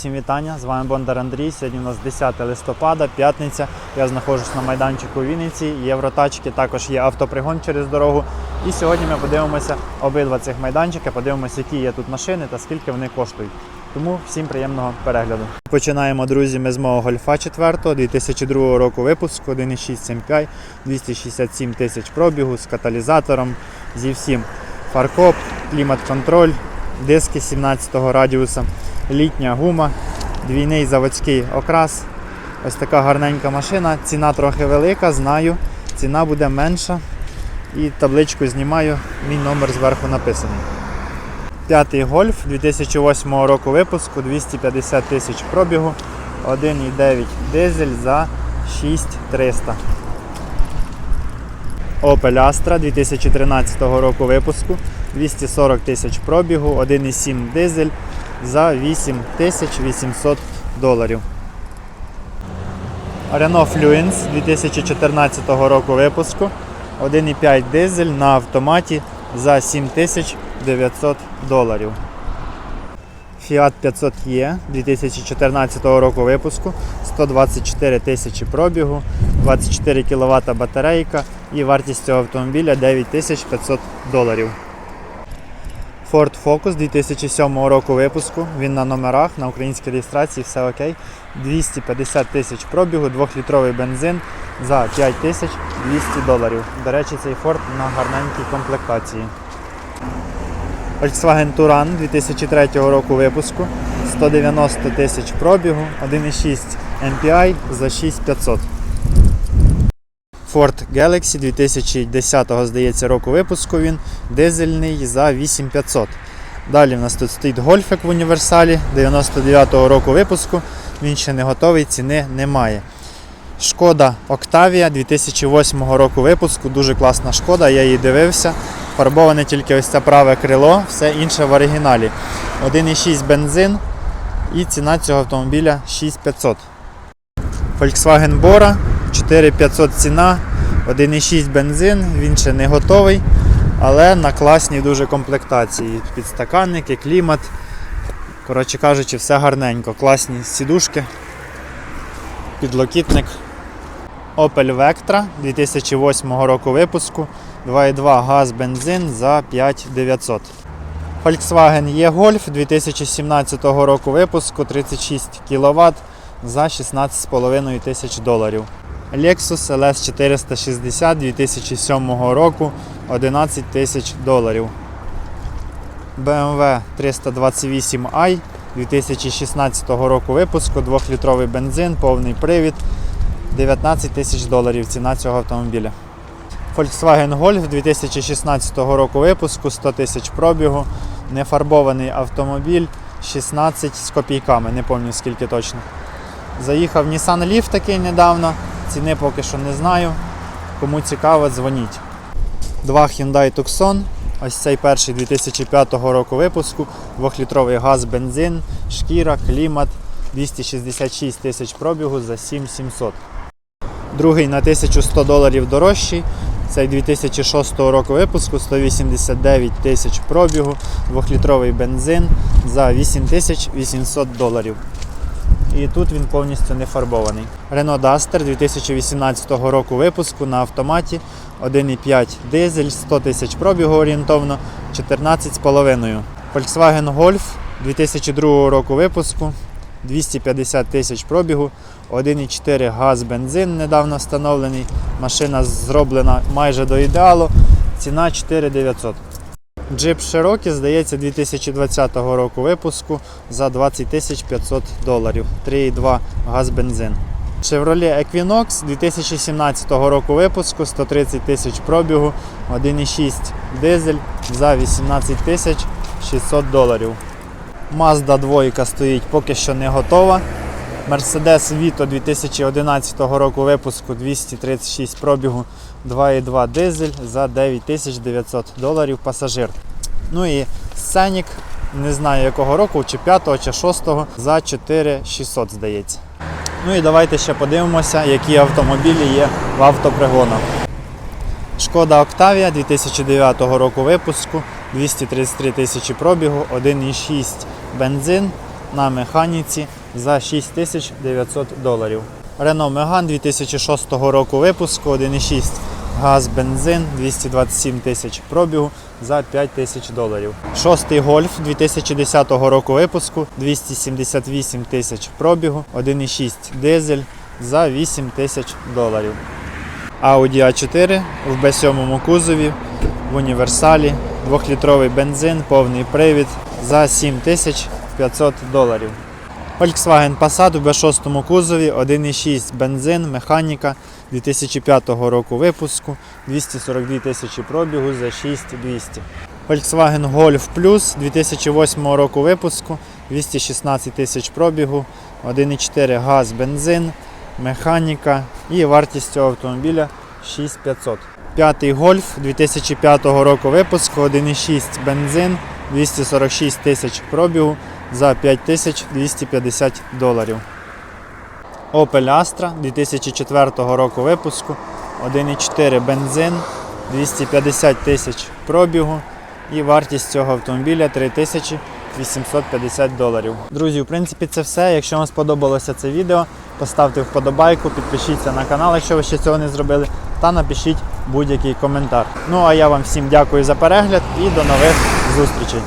Всім вітання, з вами Бондар Андрій. Сьогодні у нас 10 листопада, п'ятниця. Я знаходжусь на майданчику Вінниці, євротачки, також є автопригон через дорогу. І сьогодні ми подивимося обидва цих майданчики, подивимося, які є тут машини та скільки вони коштують. Тому всім приємного перегляду. Починаємо, друзі, ми з мого гольфа 4 2002 року випуску, 1,6 MPI, 267 тисяч пробігу з каталізатором, зі всім. Фаркоп, клімат-контроль, диски 17 радіуса, літня гума, двійний заводський окрас. Ось така гарненька машина. Ціна трохи велика, знаю. Ціна буде менша. І табличку знімаю, мій номер зверху написаний. П'ятий гольф 2008 року випуску, 250 тисяч пробігу, 1,9 дизель за 6300. Opel Astra 2013 року випуску, 240 тисяч пробігу, 1,7 дизель за 8800 доларів. Renault Fluence 2014 року випуску, 1,5 дизель на автоматі за 7900 доларів. Fiat 500E 2014 року випуску, 124 тисячі пробігу, 24 кВт батарейка і вартість цього автомобіля 9500 доларів. Ford Focus 2007 року випуску. Він на номерах, на українській реєстрації, все окей. 250 тисяч пробігу, 2-літровий бензин за 5200 доларів. До речі, цей Ford на гарненькій комплектації. Volkswagen Touran 2003 року випуску. 190 тисяч пробігу, 1,6 MPI за 6500. Ford Galaxy 2010 здається року випуску він дизельний за 8500. Далі в нас тут стоїть гольфик в універсалі 99-го року випуску. Він ще не готовий, ціни немає. Шкода Octavia 2008 року випуску. Дуже класна шкода, я її дивився. Фарбоване тільки ось це праве крило, все інше в оригіналі. 1,6 бензин і ціна цього автомобіля 6500. Volkswagen Bora 4500 ціна, 1,6 бензин, він ще не готовий, але на класній дуже комплектації. Підстаканники, клімат. Коротше кажучи, все гарненько. Класні сідушки, підлокітник. Opel Vectra 2008 року випуску, 2,2 газ бензин за 5900. Volkswagen E-Golf 2017 року випуску 36 кВт за 16,5 тисяч доларів. Lexus LS 460 2007 року 11 тисяч доларів. BMW 328i 2016 року випуску, 2-літровий бензин, повний привід, 19 тисяч доларів ціна цього автомобіля. Volkswagen Golf 2016 року випуску, 100 тисяч пробігу, нефарбований автомобіль, 16 з копійками, не пам'ятаю скільки точно. Заїхав Nissan Leaf такий недавно, ціни поки що не знаю. Кому цікаво, дзвоніть. Два Hyundai Tucson. Ось цей перший 2005 року випуску, 2-літровий газ, бензин, шкіра, клімат, 266 тисяч пробігу за 7700. Другий на 1100 доларів дорожчий. Цей 2006 року випуску 189 тисяч пробігу, 2-літровий бензин за 8800 доларів. І тут він повністю не фарбований. Renault Duster 2018 року випуску на автоматі 1,5 дизель, 100 тисяч пробігу орієнтовно, 14,5. Volkswagen Golf 2002 року випуску 250 тисяч пробігу, 1,4 газ бензин недавно встановлений. Машина зроблена майже до ідеалу. Ціна 4900. Джип Cherokee, здається, 2020 року випуску за 20 500 доларів. 3,2 газ бензин. Chevrolet Equinox 2017 року випуску 130 тисяч пробігу, 1,6 дизель за 18 тисяч 600 доларів. Mazda 2 стоїть поки що не готова. Mercedes Vito 2011 року випуску 236 пробігу 2,2 дизель за 9900 доларів пасажир. Ну і Scenic, не знаю якого року, чи 5 чи 6 за 4600 здається. Ну і давайте ще подивимося, які автомобілі є в автопригонах. Шкода Octavia 2009 року випуску, 233 тисячі пробігу, 1,6 бензин на механіці за 6900 доларів. Renault Megane 2006 року випуску 1,6 газ, бензин 227 тисяч пробігу за 5 тисяч доларів. Шостий гольф 2010 року випуску 278 тисяч пробігу, 1,6 дизель за 8 тисяч доларів. Audi A4 в B7 кузові в універсалі, 2-літровий бензин, повний привід за 7500 доларів. Volkswagen Passat в B6 кузові, 1,6 бензин, механіка 2005 року випуску, 242 тисячі пробігу за 6200. Volkswagen Golf Plus 2008 року випуску, 216 тисяч пробігу, 1,4 газ, бензин, механіка і вартість цього автомобіля 6500. П'ятий Golf 2005 року випуску, 1,6 бензин, 246 тисяч пробігу за 5250 доларів. Opel Astra 2004 року випуску, 1,4 бензин, 250 тисяч пробігу і вартість цього автомобіля 3850 доларів. Друзі, в принципі, це все. Якщо вам сподобалося це відео, поставте вподобайку, підпишіться на канал, якщо ви ще цього не зробили, та напишіть будь-який коментар. Ну а я вам всім дякую за перегляд і до нових зустрічей.